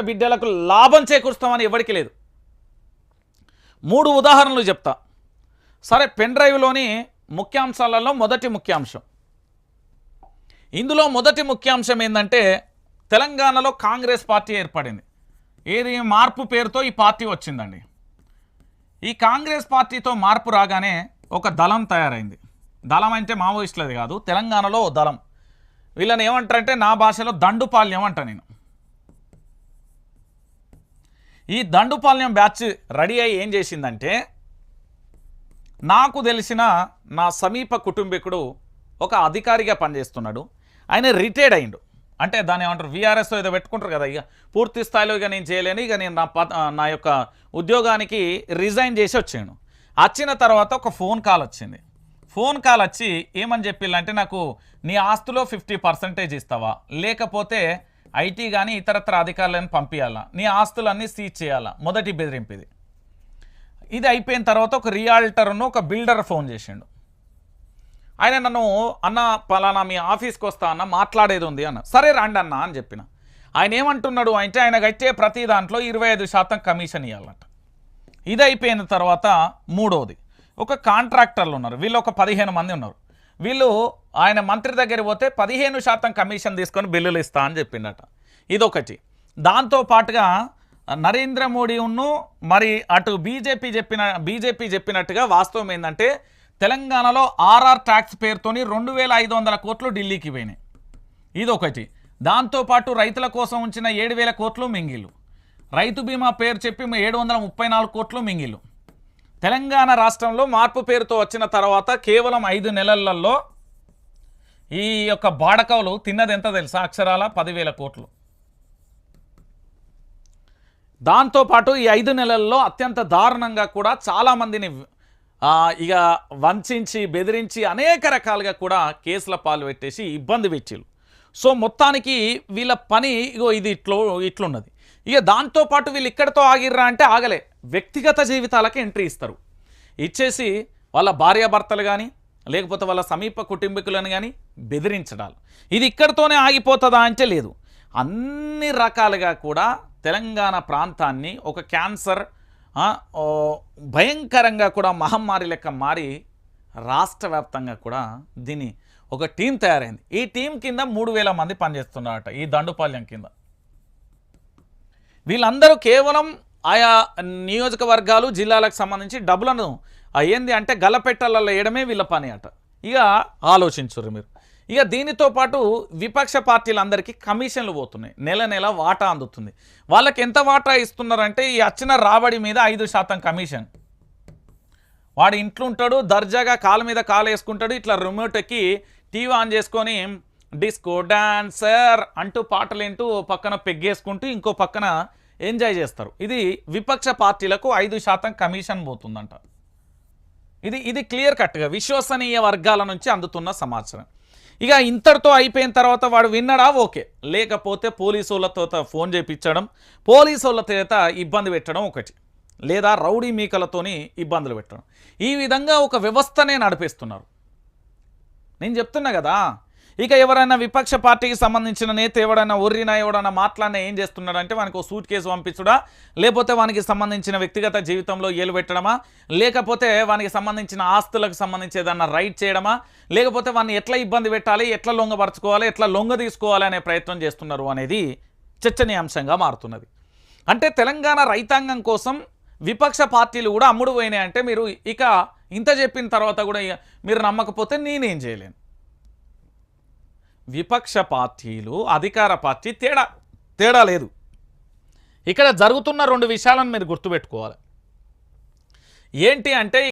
బిడ్డలకు లాభం చేకూరుస్తామని ఎవరికి లేదు. మూడు ఉదాహరణలు చెప్తా. సరే పెన్ డ్రైవ్లోని ముఖ్యాంశాలలో మొదటి ముఖ్యాంశం. ఇందులో మొదటి ముఖ్యాంశం ఏంటంటే తెలంగాణలో కాంగ్రెస్ పార్టీ ఏర్పడింది. ఏది మార్పు పేరుతో ఈ పార్టీ వచ్చిందండి. ఈ కాంగ్రెస్ పార్టీతో మార్పు రాగానే ఒక దళం తయారైంది. దళం అంటే మావోయిస్టులది కాదు తెలంగాణలో దళం. వీళ్ళని ఏమంటారంటే నా భాషలో దండుపాల్యం అంట నేను. ఈ దండుపాల్యం బ్యాచ్ రెడీ అయ్యి ఏం చేసిందంటే నాకు తెలిసిన నా సమీప కుటుంబీకుడు ఒక అధికారిగా పనిచేస్తున్నాడు. ఆయన రిటైర్డ్ అయిండు అంటే దాని ఏమంటారు వీఆర్ఎస్ ఏదో పెట్టుకుంటారు కదా ఇక పూర్తి స్థాయిలో ఇక నేను చేయలేను ఇక నేను నా ప నా యొక్క ఉద్యోగానికి రిజైన్ చేసి వచ్చాను. వచ్చిన తర్వాత ఒక ఫోన్ కాల్ వచ్చింది. ఫోన్ కాల్ వచ్చి ఏమని చెప్పిల్లంటే నాకు నీ ఆస్తులో ఫిఫ్టీ పర్సెంటేజ్ ఇస్తావా? లేకపోతే ఐటీ కానీ ఇతరత్ర అధికారులను పంపించాలా నీ ఆస్తులన్నీ సీజ్ చేయాలా? మొదటి బెదిరింపు ఇది ఇది అయిపోయిన తర్వాత ఒక రియాల్టర్ను ఒక బిల్డర్ ఫోన్ చేసిండు. ఆయన నన్ను అన్న పలానా మీ ఆఫీస్కి వస్తా అన్న మాట్లాడేది ఉంది అన్న. సరే రండి అన్న అని చెప్పిన. ఆయన ఏమంటున్నాడు అంటే ఆయన గట్టే ప్రతి దాంట్లో ఇరవై ఐదు శాతం కమిషన్ ఇవ్వాలంట ఇది అయిపోయిన తర్వాత మూడోది. ఒక కాంట్రాక్టర్లు ఉన్నారు. వీళ్ళు ఒక పదిహేను మంది ఉన్నారు. వీళ్ళు ఆయన మంత్రి దగ్గర పోతే పదిహేను శాతం కమిషన్ తీసుకొని బిల్లులు ఇస్తా అని చెప్పిండట. ఇదొకటి. దాంతో పాటుగా నరేంద్ర మోడీ మరి అటు బీజేపీ చెప్పిన బీజేపీ చెప్పినట్టుగా వాస్తవం ఏంటంటే తెలంగాణలో ఆర్ఆర్ ట్యాక్స్ పేరుతోని రెండు వేల ఐదు వందల కోట్లు ఢిల్లీకి పోయినాయి. ఇదొకటి. దాంతోపాటు రైతుల కోసం ఉంచిన ఏడు వేల కోట్లు మింగిలు రైతు బీమా పేరు చెప్పి ఏడు వందల ముప్పై నాలుగు కోట్లు మింగిలు తెలంగాణ రాష్ట్రంలో మార్పు పేరుతో వచ్చిన తర్వాత కేవలం ఐదు నెలలలో ఈ యొక్క బాడకవులు తిన్నది ఎంత తెలుసా? అక్షరాల పదివేల కోట్లు. దాంతోపాటు ఈ ఐదు నెలల్లో అత్యంత దారుణంగా కూడా చాలామందిని ఇక వంచించి బెదిరించి అనేక రకాలుగా కూడా కేసుల పాలు పెట్టేసి ఇబ్బంది పెట్టిరు సో మొత్తానికి వీళ్ళ పని ఇగో ఇది ఇట్లో ఇట్లున్నది. ఇక దాంతోపాటు వీళ్ళు ఇక్కడితో ఆగిర్రా అంటే ఆగలే. వ్యక్తిగత జీవితాలకి ఎంట్రీ ఇస్తారు. ఇచ్చేసి వాళ్ళ భార్యాభర్తలు కానీ లేకపోతే వాళ్ళ సమీప కుటుంబీకులను కానీ బెదిరించడాలు. ఇది ఇక్కడితోనే ఆగిపోతుందా అంటే లేదు. అన్ని రకాలుగా కూడా తెలంగాణ ప్రాంతాన్ని ఒక క్యాన్సర్ భయంకరంగా కూడా మహమ్మారి లెక్క మారి రాష్ట్ర వ్యాప్తంగా కూడా దీని ఒక టీం తయారైంది. ఈ టీం కింద మూడు వేల మంది పనిచేస్తున్నారట ఈ దండుపాల్యం కింద. వీళ్ళందరూ కేవలం ఆయా నియోజకవర్గాలు జిల్లాలకు సంబంధించి డబ్బులను ఆ ఏంది అంటే గలపెట్టలలో వేయడమే వీళ్ళ పని అట. ఇక ఆలోచించుర్రు మీరు. ఇక దీనితో పాటు విపక్ష పార్టీలందరికీ కమిషన్లు పోతున్నాయి. నెల నెల వాటా అందుతుంది. వాళ్ళకి ఎంత వాటా ఇస్తున్నారంటే ఈ వచ్చిన రాబడి మీద ఐదు శాతం కమిషన్. వాడు ఇంట్లో ఉంటాడు దర్జాగా కాలు మీద కాలు వేసుకుంటాడు ఇట్లా రిమోట్ ఎక్కి టీవీ ఆన్ చేసుకొని డిస్కో డాన్సర్ అంటూ పాటలు వింటూ ఓ పక్కన పెగ్గేసుకుంటూ ఇంకో పక్కన ఎంజాయ్ చేస్తారు. ఇది విపక్ష పార్టీలకు ఐదు శాతం కమిషన్ పోతుందంట. ఇది ఇది క్లియర్ కట్గా విశ్వసనీయ వర్గాల నుంచి అందుతున్న సమాచారం. ఇక ఇంతటితో అయిపోయిన తర్వాత వాడు విన్నడా? ఓకే. లేకపోతే పోలీసు వాళ్ళతో ఫోన్ చేయించడం పోలీసు వాళ్ళ చేత ఇబ్బంది పెట్టడం ఒకటి. లేదా రౌడీ మీకలతోని ఇబ్బందులు పెట్టడం. ఈ విధంగా ఒక వ్యవస్థనే నడిపేస్తున్నారు. నేను చెప్తున్నా కదా ఇక ఎవరైనా విపక్ష పార్టీకి సంబంధించిన నేత ఎవడైనా ఒర్రినా ఎవడైనా మాట్లాడినా ఏం చేస్తున్నాడంటే వానికి ఒక సూట్ కేసు పంపించుడా? లేకపోతే వానికి సంబంధించిన వ్యక్తిగత జీవితంలో ఏలు పెట్టడమా? లేకపోతే వానికి సంబంధించిన ఆస్తులకు సంబంధించి ఏదన్నా రైట్ చేయడమా? లేకపోతే వాడిని ఎట్లా ఇబ్బంది పెట్టాలి? ఎట్లా లొంగపరచుకోవాలి ఎట్లా లొంగ తీసుకోవాలి అనే ప్రయత్నం చేస్తున్నారు అనేది చర్చనీయాంశంగా మారుతున్నది. అంటే తెలంగాణ రైతాంగం కోసం విపక్ష పార్టీలు కూడా అమ్ముడు పోయినాయి అంటే మీరు ఇక ఇంత చెప్పిన తర్వాత కూడా ఇక మీరు నమ్మకపోతే నేనేం చేయలేను. విపక్ష పార్టీలు అధికార పార్టీ తేడా తేడా లేదు. ఇక్కడ జరుగుతున్న రెండు విషయాలను మీరు గుర్తుపెట్టుకోవాలి. ఏంటి అంటే